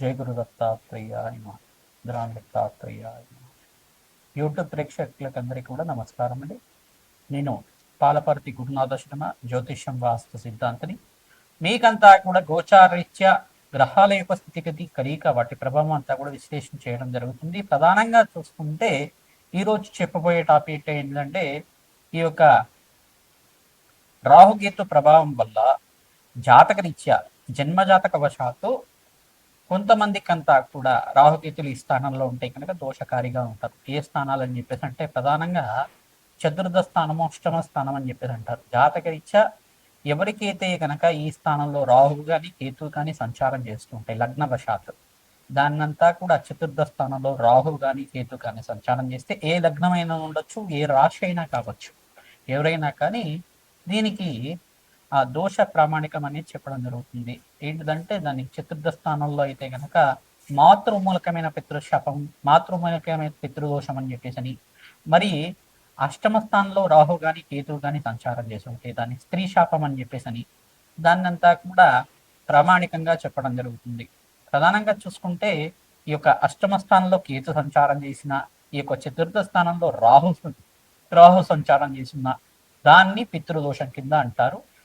జయ గురు దత్తాత్రేయాయ నమ యూట్యూబ్ ప్రేక్షకులకు అందరికీ కూడా నమస్కారం అండి నేను పాలపర్తి గురునాథ శర్మ జ్యోతిష్యం వాస్తు సిద్ధాంతిని. మీకంతా కూడా గోచారీత్యా గ్రహాల యొక్క స్థితిగతి కలిక వాటి ప్రభావం అంతా కూడా విశ్లేషణ చేయడం జరుగుతుంది. ప్రధానంగా చూసుకుంటే ఈరోజు చెప్పబోయే టాపిక్ ఏంటంటే ఈ యొక్క రాహుకేతు ప్రభావం వల్ల జాతకరీత్యా జన్మజాతక వశాత్తు కొంతమందికి అంతా కూడా రాహుకేతులు ఈ స్థానంలో ఉంటే కనుక దోషకారిగా ఉంటారు. ఏ స్థానాలు అని చెప్పేసి అంటే ప్రధానంగా చతుర్థ స్థానము అష్టమ స్థానం అని చెప్పేసి అంటారు. జాతకరీత్యా ఎవరికైతే కనుక ఈ స్థానంలో రాహువు కానీ కేతు కానీ సంచారం చేస్తుంటాయి లగ్న వశాత్తు దాన్నంతా కూడా చతుర్థ స్థానంలో రాహు కానీ కేతు కానీ సంచారం చేస్తే ఏ లగ్నమైనా ఉండొచ్చు ఏ రాశి అయినా కావచ్చు. ఎవరైనా కానీ దీనికి ఆ దోష ప్రామాణికం అనేది చెప్పడం జరుగుతుంది. ఏంటిదంటే దాని చతుర్థ స్థానంలో అయితే గనక మాతృమూలకమైన పితృశాపం మాతృమూలకమైన పితృదోషం అని చెప్పేసి అని మరి అష్టమ స్థానంలో రాహు గాని కేతు గాని సంచారం చేసి ఉంటే దాన్ని స్త్రీ శాపం అని చెప్పేసి అని దాన్నంతా కూడా ప్రామాణికంగా చెప్పడం జరుగుతుంది. ప్రధానంగా చూసుకుంటే ఈ యొక్క అష్టమ స్థానంలో కేతు సంచారం చేసిన ఈ యొక్క చతుర్థ స్థానంలో రాహు రాహు సంచారం చేసిన దాన్ని పితృదోషం కింద అంటారు.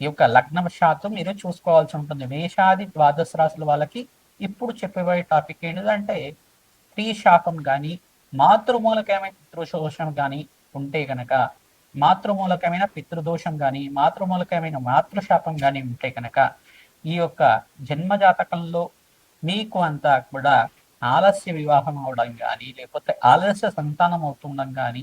ఈ యొక్క లగ్నవశాత్తు మీరు చూసుకోవాల్సి ఉంటుంది. మేషాది ద్వాదశ రాశుల వాళ్ళకి ఇప్పుడు చెప్పబోయే టాపిక్ ఏంటంటే స్త్రీ శాపం కానీ మాతృమూలకమైన పితృదోషం కానీ ఉంటే గనక మాతృమూలకమైన పితృదోషం కానీ మాతృమూలకమైన మాతృశాపం కానీ ఉంటే కనుక ఈ యొక్క జన్మజాతకంలో మీకు అంతా కూడా ఆలస్య వివాహం అవడం కానీ లేకపోతే ఆలస్య సంతానం అవుతుండడం కానీ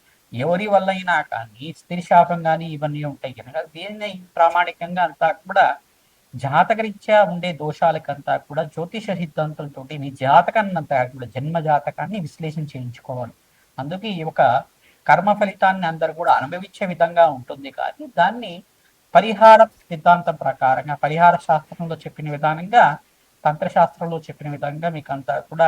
ఎవరి వల్ల అయినా కానీ స్త్రీ శాపం కానీ ఇవన్నీ ఉంటాయి కనుక దీన్ని ప్రామాణికంగా అంతా కూడా జాతకరీత్యా ఉండే దోషాలకంతా కూడా జ్యోతిష సిద్ధాంతులతో మీ జాతకాన్ని అంతా కూడా జన్మ జాతకాన్ని విశ్లేషణ చేయించుకోవాలి. అందుకే ఈ ఒక కర్మ ఫలితాన్ని అందరు కూడా అనుభవించే విధంగా ఉంటుంది కానీ దాన్ని పరిహార సిద్ధాంతం ప్రకారంగా పరిహార శాస్త్రంలో చెప్పిన విధానంగా తంత్రశాస్త్రంలో చెప్పిన విధంగా మీకు అంతా కూడా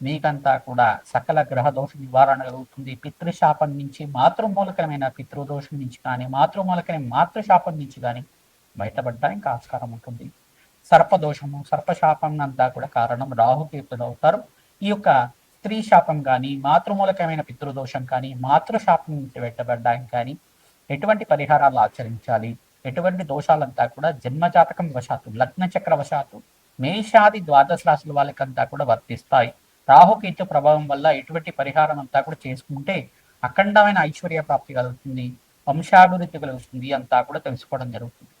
మీకంతా కూడా సకల గ్రహ దోష నివారణ కలుగుతుంది. పితృశాపం నుంచి మాతృమూలకమైన పితృదోషం నుంచి కానీ మాతృమూలకమైన మాతృశాపం నుంచి కానీ బయటపడడానికి ఆస్కారం ఉంటుంది. సర్పదోషము సర్పశాపం అంతా కూడా కారణం రాహుకేతులు అవుతారు. ఈ యొక్క స్త్రీ శాపం కానీ మాతృమూలకమైన పితృదోషం కానీ మాతృశాపం నుంచి బయటపడడానికి కానీ ఎటువంటి పరిహారాలు ఆచరించాలి? ఎటువంటి దోషాలంతా కూడా జన్మజాతకం వశాత్తు లగ్న చక్ర వశాత్తు మేషాది ద్వాదశ రాశుల వాళ్ళకంతా కూడా వర్తిస్తాయి. రాహుకేతు ప్రభావం వల్ల ఎటువంటి పరిహారం అంతా కూడా చేసుకుంటే అఖండమైన ఐశ్వర్య ప్రాప్తి కలుగుతుంది వంశాభివృద్ధి కలుగుతుంది అంతా కూడా తెలుసుకోవడం జరుగుతుంది.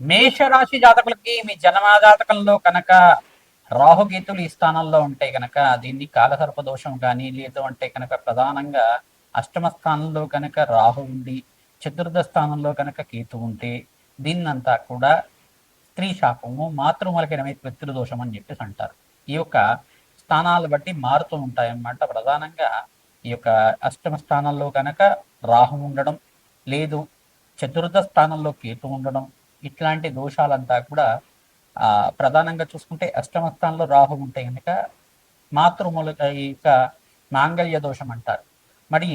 మేషరాశి జాతకులకి మీ జన్మ జాతకంలో కనుక రాహుకేతులు ఈ స్థానంలో ఉంటే కనుక దీన్ని కాలసర్ప దోషం కానీ లేదు అంటే కనుక ప్రధానంగా అష్టమ స్థానంలో కనుక రాహు ఉండి చతుర్థ స్థానంలో కనుక కేతు ఉంటే దీన్నంతా కూడా స్త్రీ శాపము మాతృమలకైన పితృదోషం అని చెప్పేసి అంటారు. ఈ యొక్క స్థానాలు బట్టి మారుతూ ఉంటాయన్నమాట. ప్రధానంగా ఈ యొక్క అష్టమ స్థానంలో కనుక రాహు ఉండడం లేదు చతుర్థ స్థానంలో కేతు ఉండడం ఇట్లాంటి దోషాలంతా కూడా ఆ ప్రధానంగా చూసుకుంటే అష్టమ స్థానంలో రాహు ఉంటే కనుక మాతృమూల ఈ యొక్క మాంగళ్య దోషం అంటారు. మరి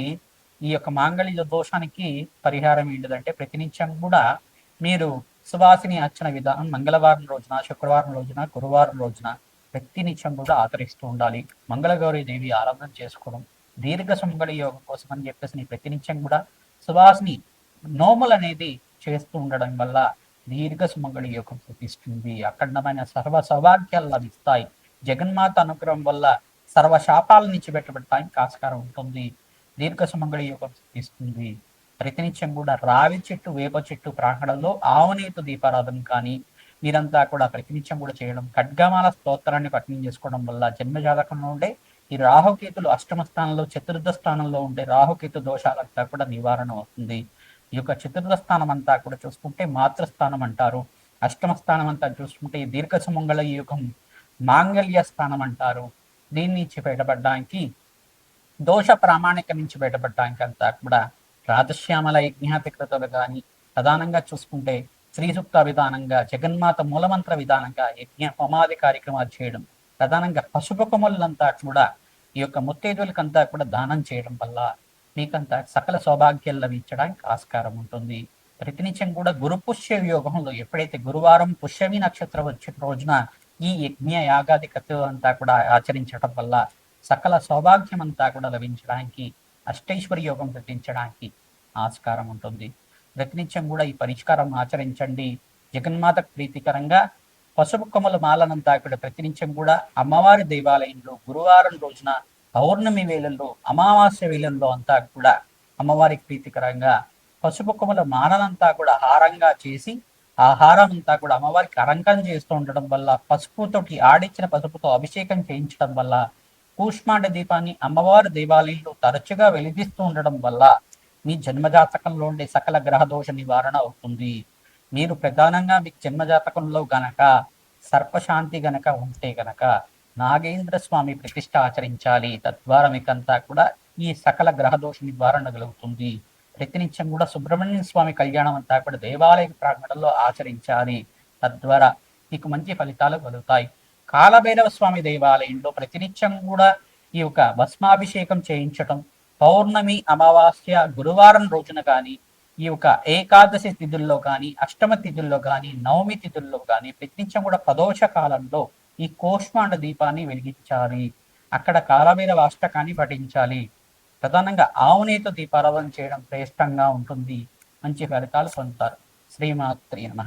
ఈ యొక్క మాంగళ్య దోషానికి పరిహారం ఏంటిదంటే ప్రతినిత్యం కూడా మీరు సువాసిని అర్చన విధానం మంగళవారం రోజున శుక్రవారం రోజున గురువారం రోజున ప్రతినిత్యం కూడా ఆచరిస్తూ ఉండాలి. మంగళగౌరి దేవి ఆరాధన చేసుకోవడం. దీర్ఘ సుమంగళ యోగం కోసం అని చెప్పేసి నీ ప్రతినిత్యం కూడా సువాసిని నోములు అనేది చేస్తూ ఉండడం వల్ల దీర్ఘ సుమంగళి యోగం సిద్ధిస్తుంది అఖండమైన సర్వ సౌభాగ్యాలు లభిస్తాయి. జగన్మాత అనుగ్రహం వల్ల సర్వ శాపాల నుంచి పెట్టబడటానికి ఆస్కారం ఉంటుంది. దీర్ఘ సుమంగళి యోగం సిద్ధిస్తుంది ప్రతినిత్యం కూడా రావి చెట్టు వేప చెట్టు ప్రాంగణంలో ఆవునేతు దీపారాధన కానీ మీరంతా కూడా ప్రతినిత్యం కూడా చేయడం. ఖడ్గమాల స్తోత్రాన్ని పఠనం చేసుకోవడం వల్ల జన్మజాతకం ఉండే ఈ రాహుకేతులు అష్టమ స్థానంలో చతుర్థ స్థానంలో ఉండే రాహుకేతు దోషాలంతా కూడా నివారణ అవుతుంది. ఈ యొక్క చతుర్థ స్థానం అంతా కూడా చూసుకుంటే మాతృస్థానం అంటారు. అష్టమ స్థానం అంతా చూసుకుంటే ఈ దీర్ఘ సుమంగళ యుగం మాంగళ్య స్థానం అంటారు. దీని నుంచి బయటపడడానికి దోష ప్రామాణిక నుంచి బయటపడడానికి అంతా కూడా రాధశ్యామల యజ్ఞాతికృతలు కానీ ప్రధానంగా చూసుకుంటే శ్రీ సూక్త విధానంగా జగన్మాత మూలమంత్ర విధానంగా యజ్ఞ హోమాది కార్యక్రమాలు చేయడం ప్రధానంగా పసుపు కొమ్మలంతా కూడా ఈ యొక్క ముత్తైదులకంతా కూడా దానం చేయడం వల్ల మీకంతా సకల సౌభాగ్యాలు లభించడానికి ఆస్కారం ఉంటుంది. ప్రతినిత్యం కూడా గురు పుష్య యోగంలో ఎప్పుడైతే గురువారం పుష్యమి నక్షత్రం వచ్చిన రోజున ఈ యజ్ఞ యాగాది కథ అంతా కూడా ఆచరించడం వల్ల సకల సౌభాగ్యం అంతా కూడా లభించడానికి అష్టైశ్వరి యోగం ప్రకటించడానికి ఆస్కారం ఉంటుంది. ప్రతినిత్యం కూడా ఈ పరిష్కారం ఆచరించండి. జగన్మాత ప్రీతికరంగా పసుపు కొమ్మల మాలనంతా కూడా ప్రతినిత్యం కూడా అమ్మవారి దేవాలయంలో గురువారం రోజున పౌర్ణమి వేళల్లో అమావాస్య వేళల్లో అంతా కూడా అమ్మవారికి ప్రీతికరంగా పసుపు కొమ్మల మాలనంతా కూడా హారంగా చేసి ఆ హారం అంతా కూడా అమ్మవారికి అలంకరణ చేస్తూ ఉండడం వల్ల పసుపుతోటి ఆడిచ్చిన పసుపుతో అభిషేకం చేయించడం వల్ల కూష్మాండ దీపాన్ని అమ్మవారి దేవాలయంలో తరచుగా వెలిగిస్తూ ఉండడం వల్ల మీ జన్మజాతకంలో ఉండే సకల గ్రహదోష నివారణ అవుతుంది. మీరు ప్రధానంగా మీ జన్మజాతకంలో గనక సర్పశాంతి గనక ఉంటే గనక నాగేంద్ర స్వామి ప్రతిష్ట ఆచరించాలి. తద్వారా మీకంతా కూడా ఈ సకల గ్రహదోష నివారణ కలుగుతుంది. ప్రతినిత్యం కూడా సుబ్రహ్మణ్య స్వామి కళ్యాణం అంతా కూడా దేవాలయ ప్రాంగణంలో ఆచరించాలి. తద్వారా మీకు మంచి ఫలితాలు కలుగుతాయి. కాలభైరవ స్వామి దేవాలయంలో ప్రతినిత్యం కూడా ఈ యొక్క భస్మాభిషేకం చేయించటం పౌర్ణమి అమావాస్య గురువారం రోజున కానీ ఈ యొక్క ఏకాదశి తిథుల్లో కానీ అష్టమ తిథుల్లో కానీ నవమి తిథుల్లో కానీ ప్రతినిత్యం కూడా ప్రదోష కాలంలో ఈ కోష్మాండ దీపాన్ని వెలిగించాలి. అక్కడ కాలభైరవ అష్టకాన్ని పఠించాలి. ప్రధానంగా ఆవునేతో దీపారాధన చేయడం శ్రేష్టంగా ఉంటుంది. మంచి ఫలితాలు పొందుతారు. శ్రీమాత్రి నమ.